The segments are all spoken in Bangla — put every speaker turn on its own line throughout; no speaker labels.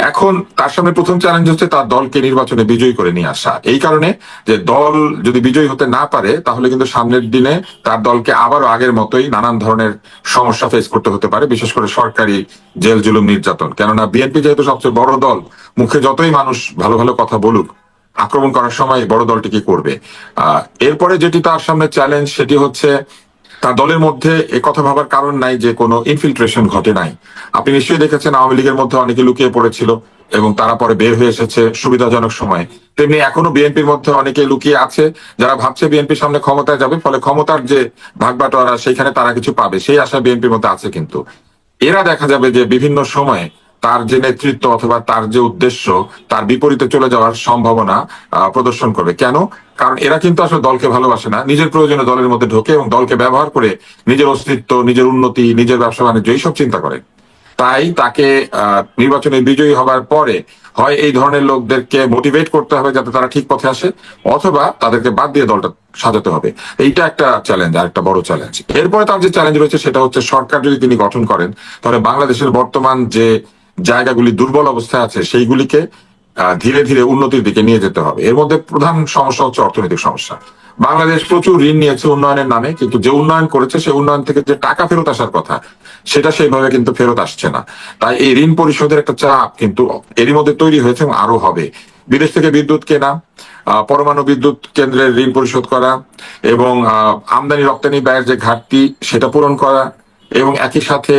এখন তার সামনে প্রথম চ্যালেঞ্জ হচ্ছে তার দলকে নির্বাচনে বিজয়ী করে নিয়ে আসা। এই কারণে যে দল যদি বিজয়ী হতে না পারে, তাহলে কিন্তু সামনের দিনে তার দলকে আবারও আগের মতোই নানান ধরনের সমস্যা ফেস করতে হতে পারে, বিশেষ করে সরকারি জেল জুলুম নির্যাতন। কেননা বিএনপি যেহেতু সবচেয়ে বড় দল, মুখে যতই মানুষ ভালো ভালো কথা বলুক, আক্রমণ করার সময় বড় দলটি কি করবে? আহ, এরপরে যেটি তার সামনে চ্যালেঞ্জ সেটি হচ্ছে তার দলের মধ্যে কথা ভাবার কারণ নাই যে কোনো ইনফিল্ট্রেশন ঘটে নাই। আপনি নিশ্চয়ই দেখেছেন আওয়ামী লীগের মধ্যে অনেকে লুকিয়ে পড়েছিল এবং তারা পরে বের হয়ে এসেছে সুবিধাজনক সময়ে। তেমনি এখনও বিএনপির মধ্যে অনেকে লুকিয়ে আছে, যারা ভাবছে বিএনপির সামনে ক্ষমতায় যাবে, ফলে ক্ষমতার যে ভাগ বাটোয়ারা সেখানে তারা কিছু পাবে। সেই আশা বিএনপির মধ্যে আছে কিন্তু। এরা দেখা যাবে যে বিভিন্ন সময়ে তার যে নেতৃত্ব অথবা তার যে উদ্দেশ্য, তার বিপরীতে চলে যাওয়ার সম্ভাবনা প্রদর্শন করবে। কেন? কারণ এরা কিন্তু আসলে দলকে ভালোবাসে না। নিজের প্রয়োজনে দলের মধ্যে ঢোকে এবং দলকে ব্যবহার করে নিজের অস্তিত্ব, নিজের উন্নতি, নিজের ব্যবসা বাণিজ্য, এইসব চিন্তা করে। তাই তাকে নির্বাচনে বিজয়ী হবার পরে হয় এই ধরনের লোকদেরকে মোটিভেট করতে হবে যাতে তারা ঠিক পথে আসে, অথবা তাদেরকে বাদ দিয়ে দলটা সাজাতে হবে। এইটা একটা চ্যালেঞ্জ আর একটা বড় চ্যালেঞ্জ এরপরে তার যে চ্যালেঞ্জ রয়েছে সেটা হচ্ছে সরকার যদি তিনি গঠন করেন, তাহলে বাংলাদেশের বর্তমান যে জায়গাগুলি দুর্বল অবস্থায় আছে, সেইগুলিকে ধীরে ধীরে উন্নতির দিকে নিয়ে যেতে হবে। এর মধ্যে প্রধান সমস্যা হচ্ছে অর্থনৈতিক সমস্যা। বাংলাদেশ প্রচুর ঋণ নিয়েছে উন্নয়নের নামে, কিন্তু যে উন্নয়ন করেছে, সেই উন্নয়ন থেকে যে টাকা ফেরত আসার কথা, সেটা সেইভাবে কিন্তু ফেরত আসছে না। তাই এই ঋণ পরিশোধের একটা চাপ কিন্তু এরই মধ্যে তৈরি হয়েছে এবং আরও হবে। বিদেশ থেকে বিদ্যুৎ কেনা পরমাণু বিদ্যুৎ কেন্দ্রের ঋণ পরিশোধ করা এবং আমদানি রপ্তানি ব্যয়ের যে ঘাটতি, সেটা পূরণ করা এবং একই সাথে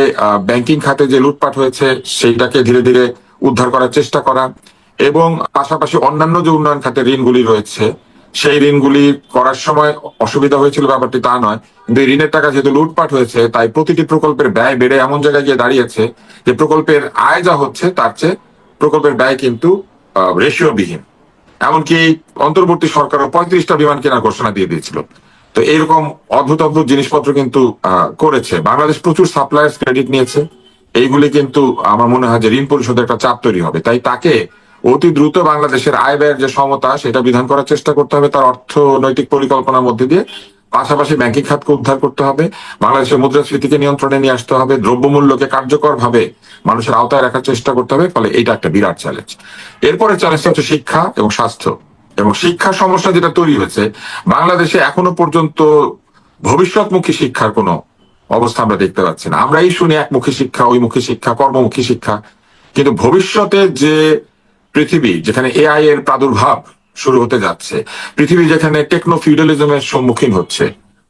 ব্যাংকিং খাতে যে লুটপাট হয়েছে, সেইটাকে ধীরে ধীরে উদ্ধার করার চেষ্টা করা এবং পাশাপাশি অন্যান্য যে উন্নয়ন খাতে ঋণগুলি রয়েছে, সেই ঋণগুলি করার সময় অসুবিধা হয়েছিল ব্যাপারটি তা নয়। কিন্তু ঋণের টাকা যেহেতু লুটপাট হয়েছে, তাই প্রতিটি প্রকল্পের ব্যয় বেড়ে এমন জায়গায় গিয়ে দাঁড়িয়েছে যে প্রকল্পের আয় যা হচ্ছে, তার চেয়ে প্রকল্পের ব্যয় কিন্তু রেশিও বিহীন এমনকি অন্তর্বর্তী সরকারও পঁয়ত্রিশটা বিমান কেনার ঘোষণা দিয়ে দিয়েছিল। তো এরকম অদ্ভুত অদ্ভুত জিনিসপত্র কিন্তু করেছে। বাংলাদেশ প্রচুর সাপ্লায়ার্স ক্রেডিট নিয়েছে। এইগুলি কিন্তু আমার মনে হয় যে ঋণ পরিশোধের একটা চাপ তৈরি হবে। তাই তাকে অতি দ্রুত বাংলাদেশের আয় ব্যয়ের যে সমতা, সেটা বিধান করার চেষ্টা করতে হবে। তার অর্থনৈতিক পরিকল্পনার মধ্যে দিয়ে পাশাপাশি ব্যাংকিং খাতকে উদ্ধার করতে হবে। বাংলাদেশের মুদ্রাস্ফীতিকে নিয়ন্ত্রণে নিয়ে আসতে হবে। দ্রব্যমূল্যকে কার্যকর ভাবে মানুষের আওতায় রাখার চেষ্টা করতে হবে। ফলে এটা একটা বিরাট চ্যালেঞ্জ এরপরে চ্যালেঞ্জটা হচ্ছে শিক্ষা এবং স্বাস্থ্য। এবং শিক্ষা সমস্যা যেটা তৈরি হয়েছে, বাংলাদেশে এখনও পর্যন্ত ভবিষ্যৎমুখী শিক্ষার কোনো অবস্থা আমরা দেখতে পাচ্ছি না। আমরা এই শুনি একমুখী শিক্ষা, ওইমুখী শিক্ষা, কর্মমুখী শিক্ষা। কিন্তু ভবিষ্যতে যে পৃথিবী যেখানে এআই এর প্রাদুর্ভাব শুরু হতে যাচ্ছে, পৃথিবী যেখানে টেকনো ফিউডালিজমের সম্মুখীন হচ্ছে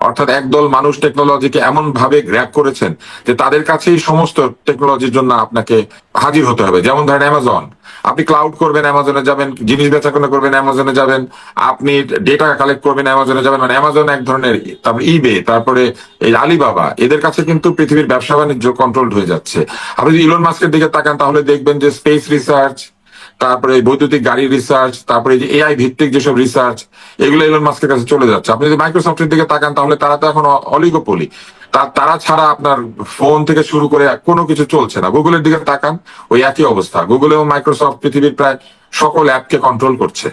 অর্থাৎ একদল মানুষ টেকনোলজিকে এমন ভাবে গ্র্যাপ করেছেন যে তাদের কাছেই সমস্ত টেকনোলজির জন্য আপনাকে হাজির হতে হবে। যেমন ধরেন অ্যামাজন আপনি ক্লাউড করবেন অ্যামাজনে যাবেন, জিনিস বেচা বেচাকেনা করবেন অ্যামাজনে যাবেন, আপনি ডেটা কালেক্ট করবেন অ্যামাজনে যাবেন মানে অ্যামাজন এক ধরনের, তারপরে ইবে তারপরে এই আলিবাবা এদের কাছে কিন্তু পৃথিবীর ব্যবসা বাণিজ্য কন্ট্রোল হয়ে যাচ্ছে। আপনি যদি ইলন মাস্কের দিকে তাকান, তাহলে দেখবেন যে স্পেস রিসার্চ তারপরে বৈদ্যুতিক গাড়ি রিসার্চ তারপরে যে এআই ভিত্তিক যেসব রিসার্চ এগুলো ইলন মাস্কের কাছে চলে যাচ্ছে। আপনি যদি মাইক্রোসফটের দিকে তাকান, তাহলে তারা তো এখন অলিগোপলি তারা ছাড়া আপনার ফোন থেকে শুরু করে কোনো কিছু চলছে না। গুগলের দিকে তাকান, ওই একই অবস্থা। গুগল এবং মাইক্রোসফট পৃথিবীর প্রায় সকল অ্যাপকে কন্ট্রোল করছে।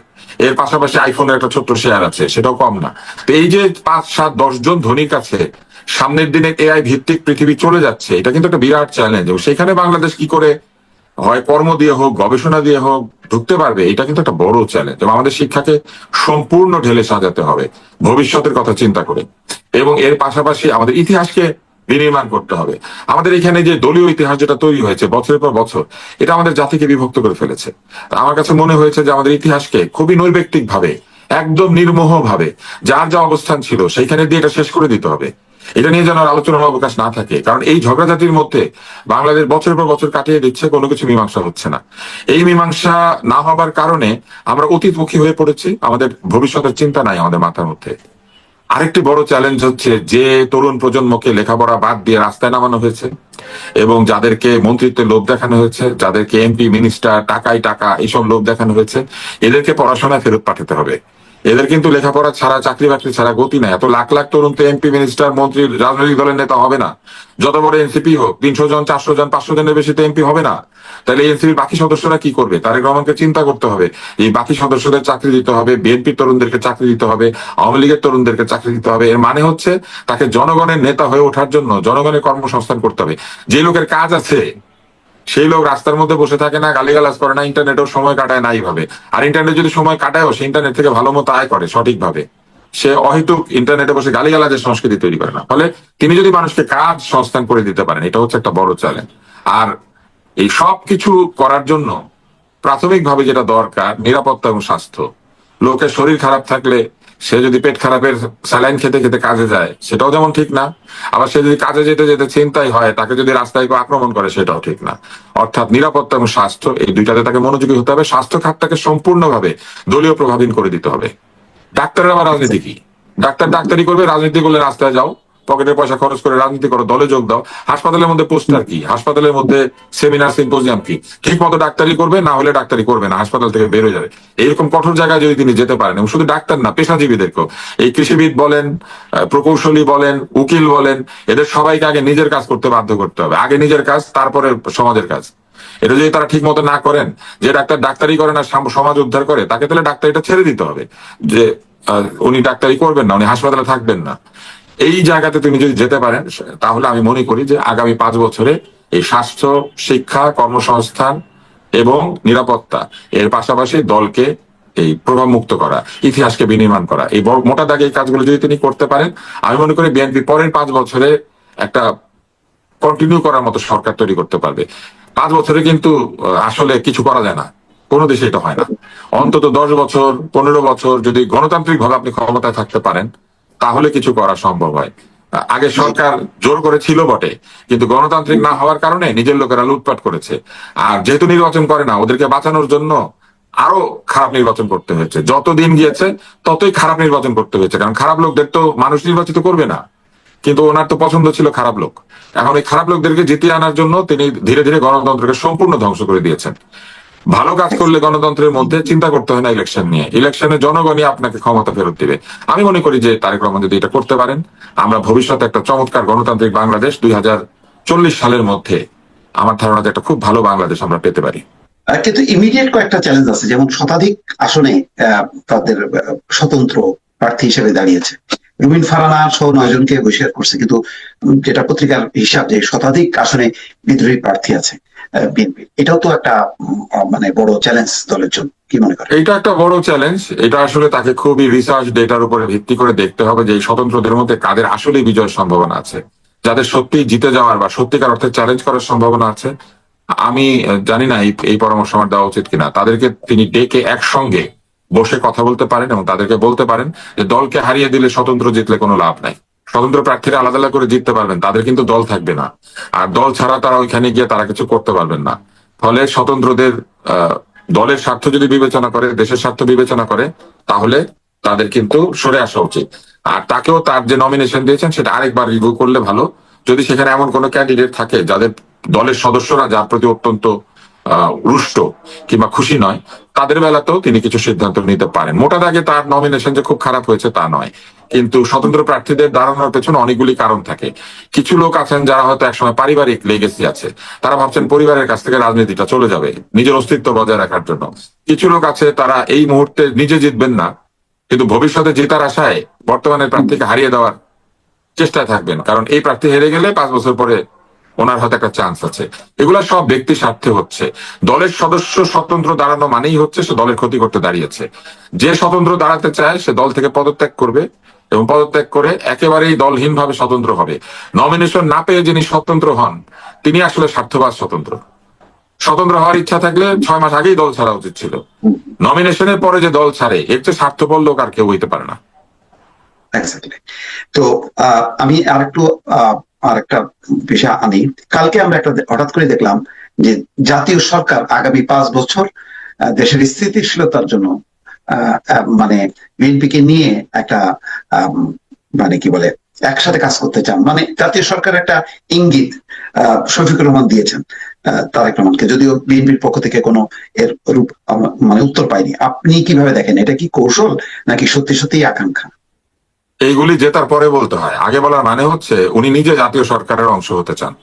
এর পাশাপাশি আইফোনের একটা ছোট্ট শেয়ার আছে, সেটাও কম না। তো এই যে পাঁচ, সাত, দশ জন ধনীর কাছে সামনের দিনে এআই ভিত্তিক পৃথিবী চলে যাচ্ছে, এটা কিন্তু একটা বিরাট চ্যালেঞ্জ সেখানে বাংলাদেশ কি করে হয় কর্ম দিয়ে হোক, গবেষণা দিয়ে হোক, ঢুকতে পারবে। এটা কিন্তু একটা বড় চ্যালেঞ্জ এবং আমাদের শিক্ষাকে সম্পূর্ণ ঢেলে সাজাতে হবে। ভবিষ্যতের কথা চিন্তা করে। এবং এর পাশাপাশি আমাদের ইতিহাসকে বিনির্মাণ করতে হবে। আমাদের এখানে যে দলীয় ইতিহাস যেটা তৈরি হয়েছে বছরের পর বছর, এটা আমাদের জাতিকে বিভক্ত করে ফেলেছে। আমার কাছে মনে হয়েছে যে আমাদের ইতিহাসকে খুবই নৈর্ব্যক্তিক ভাবে একদম নির্মোহ ভাবে যার যা অবস্থান ছিল, সেইখানে দিয়ে এটা শেষ করে দিতে হবে। এটা নিয়ে যেন আলোচনার অবকাশ না থাকে। কারণ এই ঝগড়াঝাটির মধ্যে বাংলাদেশ বছরের পর বছর কাটিয়ে দিচ্ছে, কোনো কিছু মীমাংসা হচ্ছে না। এই মীমাংসা না হবার কারণে আমরা অতীতমুখী হয়ে পড়েছি, আমাদের ভবিষ্যতের চিন্তা নাই আমাদের মাথার মধ্যে। আরেকটি বড় চ্যালেঞ্জ হচ্ছে যে তরুণ প্রজন্মকে লেখাপড়া বাদ দিয়ে রাস্তায় নামানো হয়েছে এবং যাদেরকে মন্ত্রিত্বের লোভ দেখানো হয়েছে, যাদেরকে এমপি মিনিস্টার টাকায় টাকা, এইসব লোভ দেখানো হয়েছে, এদেরকে পড়াশোনায় ফেরত পাঠাতে হবে। এদের কিন্তু লেখাপড়া ছাড়া, চাকরি বাকরি ছাড়া গতি নাই। এত লাখ লাখ তরুণ তো এমপি মিনিস্টার মন্ত্রী, রাজনৈতিক দলের নেতা হবে না। যত বড় এনসিপি হোক, তিনশো জন, চারশো জন, পাঁচশো জনের বেশি তো এমপি হবে না। তাহলে এনসিপির বাকি সদস্যরা কি করবে? তারেক রহমানকে চিন্তা করতে হবে। এই বাকি সদস্যদের চাকরি দিতে হবে বিএনপির তরুণদেরকে চাকরি দিতে হবে, আওয়ামী লীগের তরুণদেরকে চাকরি দিতে হবে। এর মানে হচ্ছে তাকে জনগণের নেতা হয়ে ওঠার জন্য জনগণের কর্মসংস্থান করতে হবে। যে লোকের কাজ আছে সেই লোক রাস্তার মধ্যে বসে থাকে না, গালিগালাজ করে না, ইন্টারনেটও সময় কাটায় না এইভাবে। আর ইন্টারনেট যদি সময় কাটায়ও, সে ইন্টারনেট থেকে ভালো মতো আয় করে সঠিকভাবে। সে অহেতুক ইন্টারনেটে বসে গালিগালাজের সংস্কৃতি তৈরি করে না। ফলে তিনি যদি মানুষকে কাজ সংস্থান করে দিতে পারেন, এটা হচ্ছে একটা বড় চ্যালেঞ্জ আর এই সব কিছু করার জন্য প্রাথমিকভাবে যেটা দরকার, নিরাপত্তা এবং স্বাস্থ্য। লোকের শরীর খারাপ থাকলে সে যদি পেট খারাপের স্যালাইন খেতে খেতে কাজে যায়, সেটাও যেমন ঠিক না। আবার সে যদি কাজে যেতে যেতে চিন্তাই হয়, তাকে যদি রাস্তায় আক্রমণ করে, সেটাও ঠিক না। অর্থাৎ নিরাপত্তা এবং স্বাস্থ্য, এই দুইটাতে তাকে মনোযোগী হতে হবে। স্বাস্থ্য খাতটাকে সম্পূর্ণভাবে দলীয় প্রভাবীন করে দিতে হবে। ডাক্তারের আবার রাজনীতি কি? ডাক্তার ডাক্তারি করবে, রাজনীতি করলে রাস্তায় যাও। পকেটের পয়সা খরচ করে রাজনীতি করো, দলে যোগ দাও। হাসপাতালের মধ্যে পোস্টার কি? হাসপাতালের মধ্যে সেমিনার, সিম্পোজিয়াম কি? ঠিক মতো ডাক্তারি করবে, না হলে ডাক্তারি করবে না, হাসপাতাল থেকে বেরোয় যাবে। এইরকম কঠোর জায়গায় যদি তিনি যেতে পারেন শুধু ডাক্তার না, পেশাজীবীদেরকেও, এই কৃষিবিদ বলেন প্রকৌশলী বলেন, উকিল বলেন, এদের সবাইকে আগে নিজের কাজ করতে বাধ্য করতে হবে। আগে নিজের কাজ তারপরে সমাজের কাজ। এটা যদি তারা ঠিক মতো না করেন, যে ডাক্তার ডাক্তারি করে না সমাজ উদ্ধার করে, তাকে তাহলে ডাক্তারিটা ছেড়ে দিতে হবে। যে উনি ডাক্তারি করবেন না, উনি হাসপাতালে থাকবেন না। এই জায়গাতে তুমি যদি যেতে পারেন, তাহলে আমি মনে করি যে আগামী পাঁচ বছরে এই স্বাস্থ্য, শিক্ষা, কর্মসংস্থান এবং নিরাপত্তা, এর পাশাপাশি দলকে এই প্রভাব মুক্ত করা, ইতিহাসকে বিনির্মাণ করা, এই মোটা দাগে এই কাজগুলো যদি তিনি করতে পারেন, আমি মনে করি বিএনপি পরের পাঁচ বছরে একটা কন্টিনিউ করার মতো সরকার তৈরি করতে পারবে। পাঁচ বছরে কিন্তু আসলে কিছু করা যায় না। কোনো দেশে এটা হয় না। অন্তত দশ বছর, পনেরো বছর যদি গণতান্ত্রিক ভাবে আপনি ক্ষমতায় থাকতে পারেন তাহলে কিছু করা সম্ভব হয়। আগে সরকার জোর করে ছিল বটে, কিন্তু গণতান্ত্রিক না হওয়ার কারণে নিজের লোকেরা লুটপাট করেছে। আর যেহেতু নির্বাচন করে না, ওদেরকে বাঁচানোর জন্য আরও খারাপ নির্বাচন করতে হয়েছে। যত দিন গিয়েছে, ততই খারাপ নির্বাচন করতে হয়েছে, কারণ খারাপ লোকদের তো মানুষ নির্বাচিত করবে না। কিন্তু ওনার তো পছন্দ ছিল খারাপ লোক। এখন এই খারাপ লোকদেরকে জিতিয়ে আনার জন্য তিনি ধীরে ধীরে গণতন্ত্রকে সম্পূর্ণ ধ্বংস করে দিয়েছেন। ভালো কাজ করলে গণতন্ত্রের মধ্যে চিন্তা করতে হয় না ইলেকশন নিয়ে। ইলেকশনে জনগণই আপনাকে ক্ষমতা ফেরত দিবে। আমি মনে করি যে তারেক রহমান যদি এটা করতে পারেন, আমরা ভবিষ্যতে একটা চমৎকার গণতান্ত্রিক বাংলাদেশ দুই চল্লিশ সালের মধ্যে আমার ধারণা যে একটা খুব ভালো বাংলাদেশ আমরা পেতে পারি।
কিন্তু ইমিডিয়েট কয়েকটা চ্যালেঞ্জ আছে, যেমন শতাধিক আসনে তাদের স্বতন্ত্র প্রার্থী হিসেবে দাঁড়িয়েছে। রুবিন ফারানা সহ নয় জনকে বহিষ্কার করছে, কিন্তু যেটা পত্রিকার হিসাব যে শতাধিক আসনে বিদ্রোহী প্রার্থী আছে। বিএনপি এটাও তো একটা মানে বড় চ্যালেঞ্জ দলের জন্য
এইটা একটা বড় চ্যালেঞ্জ এটা আসলে তাকে খুবই রিসার্চ ডেটার উপরে ভিত্তি করে দেখতে হবে যে স্বতন্ত্রদের মধ্যে কাদের আসলে বিজয়ের সম্ভাবনা আছে। যাদের সত্যি জিতে যাওয়ার বা সত্যিকার অর্থে চ্যালেঞ্জ করার সম্ভাবনা আছে। আমি জানি না এই পরামর্শ আমার দেওয়া উচিত কিনা। তাদেরকে তিনি ডেকে একসঙ্গে বসে কথা বলতে পারেন এবং তাদেরকে বলতে পারেন যে দলকে হারিয়ে দিলে স্বতন্ত্র জিতলে কোনো লাভ নাই। স্বতন্ত্র প্রার্থীরা আলাদা আলাদা করে জিততে পারবেন, তাদের কিন্তু দল থাকবে না। আর দল ছাড়া তারা ওইখানে গিয়ে তারা কিছু করতে পারবেন না। ফলে স্বতন্ত্রদের দলের স্বার্থ যদি বিবেচনা করে, দেশের স্বার্থ বিবেচনা করে, তাহলে তাদের কিন্তু সরে আসা উচিত। আর তাকেও তার যে নমিনেশন দিয়েছেন, সেটা আরেকবার রিভিউ করলে ভালো। যদি সেখানে এমন কোনো ক্যান্ডিডেট থাকে, যাদের দলের সদস্যরা যার প্রতি অত্যন্ত রুষ্ট কিংবা খুশি নয়, তাদের বেলাতেও তিনি কিছু সিদ্ধান্ত নিতে পারেন। মোটা দাগে তার নমিনেশন যে খুব খারাপ হয়েছে তা নয়। কিন্তু স্বতন্ত্র প্রার্থীদের দাঁড়ানোর পেছনে অনেকগুলি কারণ থাকে। কিছু লোক আছেন যারা হয়তো একসময় পারিবারিক লেগেসি আছে। তারা ভাবছেন পরিবারের কাছ থেকে রাজনীতিটা চলে যাবে নিজের অস্তিত্ব বজায় রাখার জন্য। কিছু লোক আছে তারা এই মুহূর্তে নিজে জিতবেন না, কিন্তু ভবিষ্যতে জেতার আশায় বর্তমানের প্রার্থীকে হারিয়ে দেওয়ার চেষ্টায় থাকবেন। কারণ এই প্রার্থী হেরে গেলে পাঁচ বছর পরে ওনার হয়তো একটা চান্স আছে। এগুলা সব ব্যক্তি স্বার্থে হচ্ছে। দলের সদস্য স্বতন্ত্র দাঁড়ানো মানেই হচ্ছে সে দলের ক্ষতি করতে দাঁড়িয়েছে। যে স্বতন্ত্র দাঁড়াতে চায়, সে দল থেকে পদত্যাগ করবে এবং পদত্যাগ করে একেবারেই দলহীন ভাবে স্বতন্ত্র হবে। নমিনেশন না পেয়ে যিনি স্বতন্ত্র হন, তিনি আসলে স্বার্থবাদ স্বতন্ত্র। স্বতন্ত্র হওয়ার ইচ্ছা থাকলে ছয় মাস আগেই দল ছাড়া উচিত ছিল। নমিনেশনের পরে যে দল ছাড়ে, এর চেয়ে স্বার্থপর লোক আর কেউ হইতে পারে না।
তো আমি আরেকটু আহ, আরেকটা বিষয় আনি। কালকে আমরা একটা হঠাৎ করে দেখলাম যে জাতীয় সরকার আগামী পাঁচ বছর দেশের স্থিতিশীলতার জন্য মানে বিএনপিকে নিয়ে একটা মানে কি বলে একসাথে কাজ করতে চান। মানে জাতীয় সরকার একটা ইঙ্গিত শফিকুর রহমান দিয়েছেন তারেক রহমানকে। যদিও বিএনপির পক্ষ থেকে কোনো এর রূপ মানে উত্তর পাইনি। আপনি কীভাবে দেখেন? এটা কি কৌশল নাকি সত্যি সত্যি আকাঙ্ক্ষা?
এইগুলি জেতার পরে বলতে হয়। আগে বলার মানে হচ্ছে, উনি নিজে জাতীয় সরকারের অংশ হতে চান।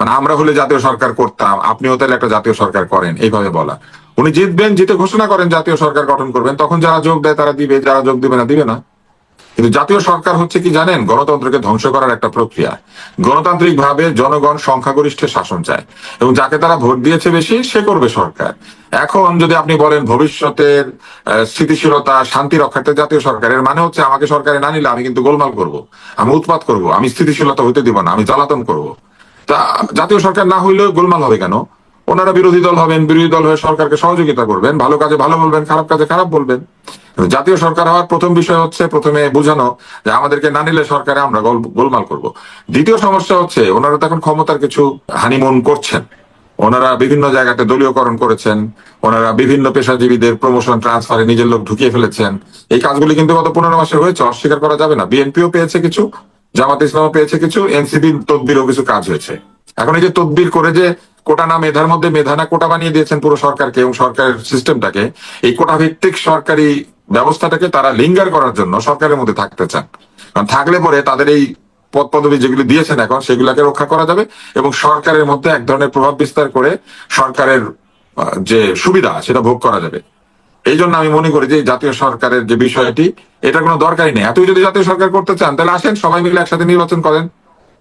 মানে আমরা হলে জাতীয় সরকার করতাম, আপনিও তাহলে একটা জাতীয় সরকার করেন, এইভাবে বলা। উনি জিতবেন, জিতে ঘোষণা করেন, জাতীয় সরকার গঠন করবেন, তখন যারা যোগ দেয় তারা দিবে, যারা যোগ দিবে না দিবে না। কিন্তু জাতীয় সরকার হচ্ছে কি জানেন? গণতন্ত্রকে ধ্বংস করার একটা প্রক্রিয়া। গণতান্ত্রিক ভাবে জনগণ সংখ্যাগরিষ্ঠে শাসন চায়। এবং যাকে তারা ভোট দিয়েছে বেশি, সে করবে সরকার। এখন যদি আপনি বলেন ভবিষ্যতের স্থিতিশীলতা, শান্তি রক্ষার্থে জাতীয় সরকারের মানে হচ্ছে আমাকে সরকারে না নিলে আমি কিন্তু গোলমাল করব। আমি উৎপাত করব। আমি স্থিতিশীলতা হইতে দিব না। আমি জ্বালাতন করব। তা, জাতীয় সরকার না হইলেও গোলমাল হবে কেন? ওনারা বিরোধী দল হবেন, বিরোধী দল হয়ে সরকারকে সহযোগিতা করবেন, ভালো কাজে ভালো বলবেন, খারাপ কাজে খারাপ বলবেন। জাতীয় সরকার হওয়ার প্রথম বিষয় হচ্ছে প্রথমে বোঝানো যে আমাদেরকে না নিলে সরকারে আমরা গোলমাল করব। দ্বিতীয় সমস্যা হচ্ছে ওনারা তো এখন ক্ষমতার কিছু হানিমুন করছেন। ওনারা বিভিন্ন জায়গাতে দলীয়করণ করেছেন, ওনারা বিভিন্ন পেশাজীবীদের প্রমোশন ট্রান্সফারে নিজের লোক ঢুকিয়ে ফেলেছেন। এই কাজগুলি কিন্তু গত পনেরো মাসে হয়েছে, অস্বীকার করা যাবে না। বিএনপিও পেয়েছে কিছু, জামাত ইসলামও পেয়েছে কিছু এনসিবি তদবিরও কিছু কাজ হয়েছে। এখন এই যে তদবির করে যে কোটা না মেধার মধ্যে মেধা না কোটা বানিয়ে দিয়েছেন পুরো সরকারকে এবং সরকারের সিস্টেমটাকে এই কোটা ভিত্তিক সরকারি ব্যবস্থাটাকে তারা লিঙ্গার করার জন্য সরকারের মধ্যে থাকতে চান। কারণ থাকলে পরে তাদের এই পদ পদবি যেগুলি দিয়েছেন এখন, সেগুলোকে রক্ষা করা যাবে এবং সরকারের মধ্যে এক ধরনের প্রভাব বিস্তার করে সরকারের যে সুবিধা সেটা ভোগ করা যাবে। এই জন্য আমি মনে করি যে জাতীয় সরকারের যে বিষয়টি এটা কোনো দরকারই নেই। এতই যদি জাতীয় সরকার করতে চান, তাহলে আসেন, সবাই মিলে একসাথে নির্বাচন করেন।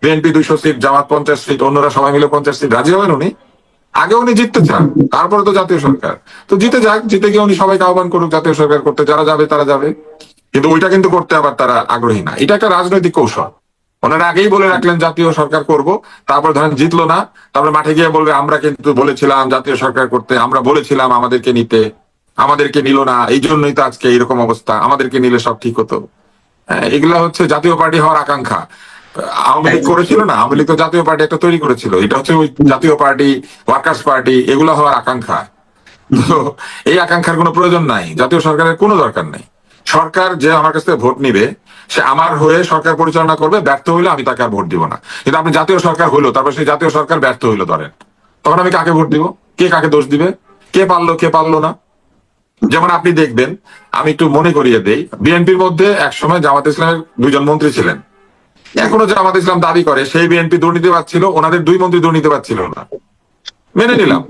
বিএনপি দুইশো সিট জামাত পঞ্চাশ সিট অন্যরা সবাই মিলে পঞ্চাশ সিট রাজি হবেন উনি? আগে উনি জিততে চান তারপরে তো জাতীয় সরকার। তো জিতে যাক জিতে গিয়ে উনি সবাইকে আহ্বান করুক জাতীয় সরকার করতে যারা যাবে তারা যাবে। কিন্তু ওইটা কিন্তু করতে আবার তারা আগ্রহী না। এটা একটা রাজনৈতিক কৌশল। ওনারা আগেই বলে রাখলেন জাতীয় সরকার করব তারপর ধরেন জিতলো না তারপরে মাঠে গিয়ে বলবে আমরা কিন্তু বলেছিলাম জাতীয় সরকার করতে আমরা বলেছিলাম আমাদেরকে নিতে আমাদেরকে নিল না এই জন্যই তো আজকে এরকম অবস্থা আমাদেরকে নিলে সব ঠিক হতো। হ্যাঁ, এগুলা হচ্ছে জাতীয় পার্টি হওয়ার আকাঙ্ক্ষা। আওয়ামী লীগ করেছিল না, আওয়ামী লীগ তো জাতীয় পার্টি একটা তৈরি করেছিল। এটা হচ্ছে জাতীয় পার্টি, ওয়ার্কার্স পার্টি, এগুলো হওয়ার আকাঙ্ক্ষা। তো এই আকাঙ্ক্ষার কোনো প্রয়োজন নাই। জাতীয় সরকারের কোনো দরকার নাই। সরকার যে আমার কাছ থেকে ভোট নিবে, সে আমার হয়ে সরকার পরিচালনা করবে, ব্যর্থ হইলে আমি তাকে আর ভোট দিব না। কিন্তু আপনি জাতীয় সরকার হইল, তারপর সেই জাতীয় সরকার ব্যর্থ হইল ধরেন। তখন আমি কাকে ভোট দিব? কে কাকে দোষ দিবে? কে পারল কে পারল না? যেমন আপনি দেখবেন, আমি একটু মনে করিয়ে দেই, বিএনপির মধ্যে একসময় জামাত ইসলামের দুজন মন্ত্রী ছিলেন। এখনও জামাত ইসলাম দাবি করে সেই বিএনপি দুর্নীতিবাদ ছিল ওনাদের দুই মন্ত্রী দুর্নীতিবাদ ছিল না। মেনে নিলাম।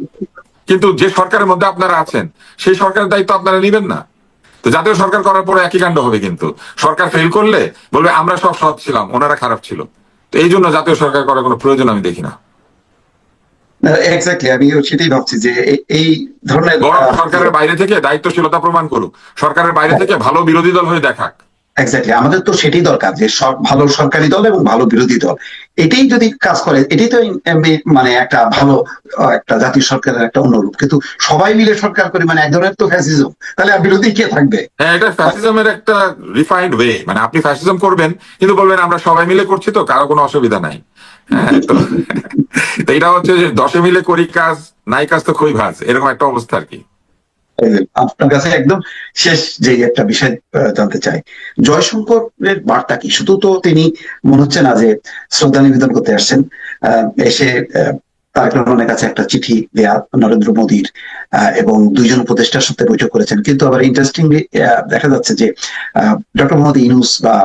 কিন্তু যে সরকারের মধ্যে আপনারা আছেন সেই সরকারের দায়িত্ব আপনারা নিবেন না। তো জাতীয় সরকার করার পরে একই কাণ্ড হবে কিন্তু। সরকার ফেল করলে বলবে আমরা সব সৎ ছিলাম ওনারা খারাপ ছিল। তো এই জন্য জাতীয় সরকার করার কোনো প্রয়োজন আমি দেখি না।
এক্স্যাক্টলি আমি সেটাই ভাবছি যে এই ধরনের
সরকারের বাইরে থেকে দায়িত্বশীলতা প্রমাণ করুক। সরকারের বাইরে থেকে ভালো বিরোধী দল হয়ে দেখাক।
এক্স্যাক্টলি আমাদের তো সেটাই দরকার যে সব ভালো সরকারি দল এবং ভালো বিরোধী দল। এটাই যদি কাজ করে, এটাই তো মানে একটা ভালো একটা জাতীয় সরকারের একটা অনুরূপ। কিন্তু সবাই মিলে সরকার করে মানে এক ধরনের তো ফ্যাসিজম তাহলে আর বিরোধী কে থাকবে?
হ্যাঁ এটা ফ্যাসিজমের একটা রিফাইন্ড ওয়ে মানে আপনি ফ্যাসিজম করবেন, কিন্তু বলবেন আমরা সবাই মিলে করছি তো, কারও কোনো অসুবিধা নাই। হ্যাঁ তো এটা হচ্ছে যে দশে মিলে করি কাজ, নাই কাজ তো খুবই ভাজ। এরকম একটা অবস্থা আর কি।
আপনার কাছে একদম শেষ যে একটা বিষয় জানতে চাই। জয়শঙ্করের বার্তা কি? শুধু তো তিনি মনে হচ্ছে না যে শ্রদ্ধা নিবেদন করতে আসছেন এসে তারেক রহমানের কাছে একটা চিঠি দেয়া নরেন্দ্র মোদীর এবং দুইজন উপদেষ্টার সাথে বৈঠক করেছেন। কিন্তু আবার ইন্টারেস্টিংলি দেখা যাচ্ছে যে ডক্টর মোহাম্মদ ইনুস বা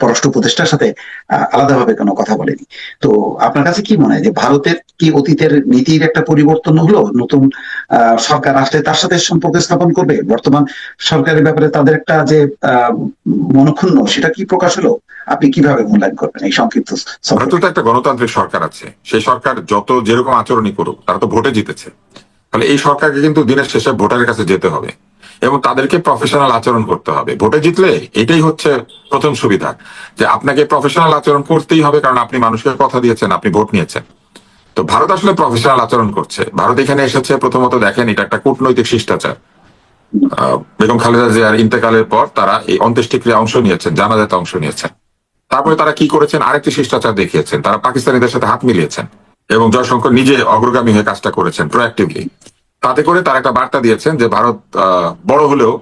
পররাষ্ট্র উপদেষ্টার সাথে আলাদাভাবে কোনো কথা বলেনি। তো আপনার কাছে কি মনে হয় যে ভারতের কি অতীতের নীতির একটা পরিবর্তন হলো? নতুন সরকার আসলে তার সাথে সম্পর্ক স্থাপন করবে? বর্তমান সরকারের ব্যাপারে তাদের একটা যে মনক্ষুণ্ণ, সেটা কি প্রকাশ হলো? আপনি কীভাবে মূল্যায়ন করবেন এই সংক্ষিপ্ত?
ভারতে একটা গণতান্ত্রিক সরকার আছে। সেই সরকার যত যেরকম আচরণই করুক, তারা তো ভোটে জিতেছে। তাহলে এই সরকারকে কিন্তু দিনের শেষে ভোটারের কাছে যেতে হবে। এবং তাদেরকে প্রফেশনাল আচরণ করতে হবে। ভোটে জিতলে এটাই হচ্ছে প্রথম সুবিধা, যে আপনাকে প্রফেশনাল আচরণ করতেই হবে, কারণ আপনি মানুষকে কথা দিয়েছেন, আপনি ভোট নিয়েছেন। তো ভারত আসলে প্রফেশনাল আচরণ করছে। ভারত এখানে এসেছে প্রথমত দেখেন, এটা একটা কূটনৈতিক শিষ্টাচার। বেগম খালেদা জিয়ার ইন্তেকালের পর তারা এই অন্ত্যেষ্টিক্রিয়া অংশ নিয়েছেন, জানাজাতে অংশ নিয়েছেন। তারপরে তারা কি করেছেন? আরেকটি শিষ্টাচার দেখিয়েছেন। তারা পাকিস্তানিদের সাথে হাত মিলিয়েছেন এবং জয়শঙ্কর নিজে অগ্রগামী হয়ে কাজটা করেছেন প্রোয়াক্টিভলি তাতে করে তার একটা বার্তা দিয়েছেন যে ভারত বড় হলেও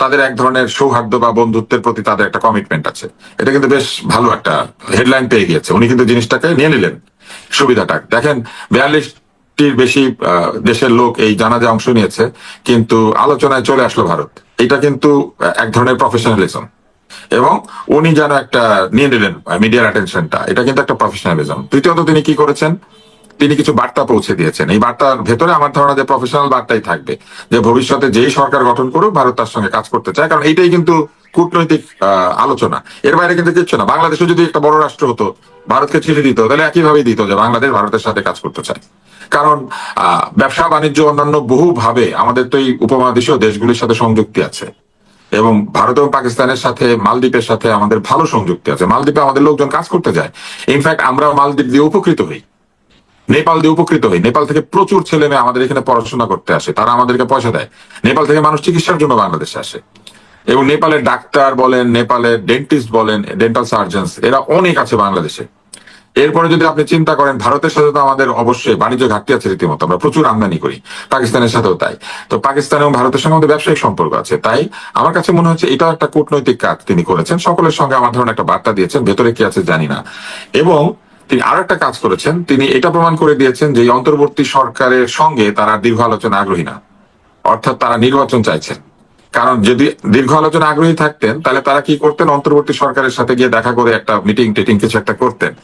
তাদের এক ধরনের সৌহার্দ্য বা বন্ধুত্বের প্রতি তাদের একটা কমিটমেন্ট আছে। এটা কিন্তু বেশ ভালো একটা হেডলাইন পেয়ে গিয়েছে। উনি কিন্তু জিনিসটাকে নিয়ে নিলেন। সুবিধাটা। দেখেন, বিয়াল্লিশটির বেশি দেশের লোক এই জানাজা অংশ নিয়েছে, কিন্তু আলোচনায় চলে আসলো ভারত। এটা কিন্তু এক ধরনের প্রফেশনালিজম এবং উনি যেন একটা নিয়ে নিলেন মিডিয়ার অ্যাটেনশনটা এটা কিন্তু একটা প্রফেশনালিজম তৃতীয়ত তিনি কি করেছেন? তিনি কিছু বার্তা পৌঁছে দিয়েছেন। এই বার্তার ভেতরে আমার ধারণা যে প্রফেশনাল বার্তাই থাকবে, যে ভবিষ্যতে যেই সরকার গঠন করুক, ভারত তার সঙ্গে কাজ করতে চায়। কারণ এইটাই কিন্তু কূটনৈতিক আলোচনা। এর বাইরে কিন্তু কিচ্ছু না। বাংলাদেশে যদি একটা বড় রাষ্ট্র হতো, ভারতকে চিঠি দিত, তাহলে একইভাবেই দিত যে বাংলাদেশ ভারতের সাথে কাজ করতে চায়। কারণ ব্যবসা, বাণিজ্য, অন্যান্য বহু ভাবে আমাদের তো এই উপমহাদেশীয় দেশগুলির সাথে সংযুক্তি আছে। এবং ভারত এবং পাকিস্তানের সাথে, মালদ্বীপের সাথে আমাদের ভালো সংযুক্তি আছে। মালদ্বীপে আমাদের লোকজন কাজ করতে যায়। ইনফ্যাক্ট আমরা মালদ্বীপ দিয়ে উপকৃত হই। নেপাল দিয়ে উপকৃত হই। নেপাল থেকে প্রচুর ছেলে মেয়ে আমাদের এখানে পড়াশোনা করতে আসে। তারা আমাদেরকে পয়সা দেয়। নেপাল থেকে মানুষ চিকিৎসার জন্য বাংলাদেশে আসে। এবং নেপালের ডাক্তার বলেন, নেপালের ডেন্টিস্ট বলেন ডেন্টাল সার্জনস এরা অনেক আছে বাংলাদেশে। এরপরে যদি আপনি চিন্তা করেন, ভারতের সাথে তো আমাদের অবশ্যই বাণিজ্য ঘাটতি আছে রীতিমতো। আমরা প্রচুর আমদানি করি। পাকিস্তানের সাথেও তাই। তো পাকিস্তান এবং ভারতের সঙ্গে আমাদের ব্যবসায়িক সম্পর্ক আছে। তাই আমার কাছে মনে হচ্ছে এটাও একটা কূটনৈতিক কাজ তিনি করেছেন। সকলের সঙ্গে আমার ধরনের একটা বার্তা দিয়েছেন। ভেতরে কি আছে জানি না। এবং তিনি আরও একটা কাজ করেছেন। তিনি এটা প্রমাণ করে দিয়েছেন যে অন্তর্বর্তী সরকারের সঙ্গে তারা দীর্ঘ আলোচনা আগ্রহী না। অর্থাৎ তারা নির্বাচন চাইছেন। কারণ যদি দীর্ঘ আলোচনা আগ্রহী থাকতেন, তাহলে তারা কি করতেন? অন্তর্বর্তী সরকারের সাথে গিয়ে দেখা করে একটা মিটিং টিটিং কিছু একটা করতেন।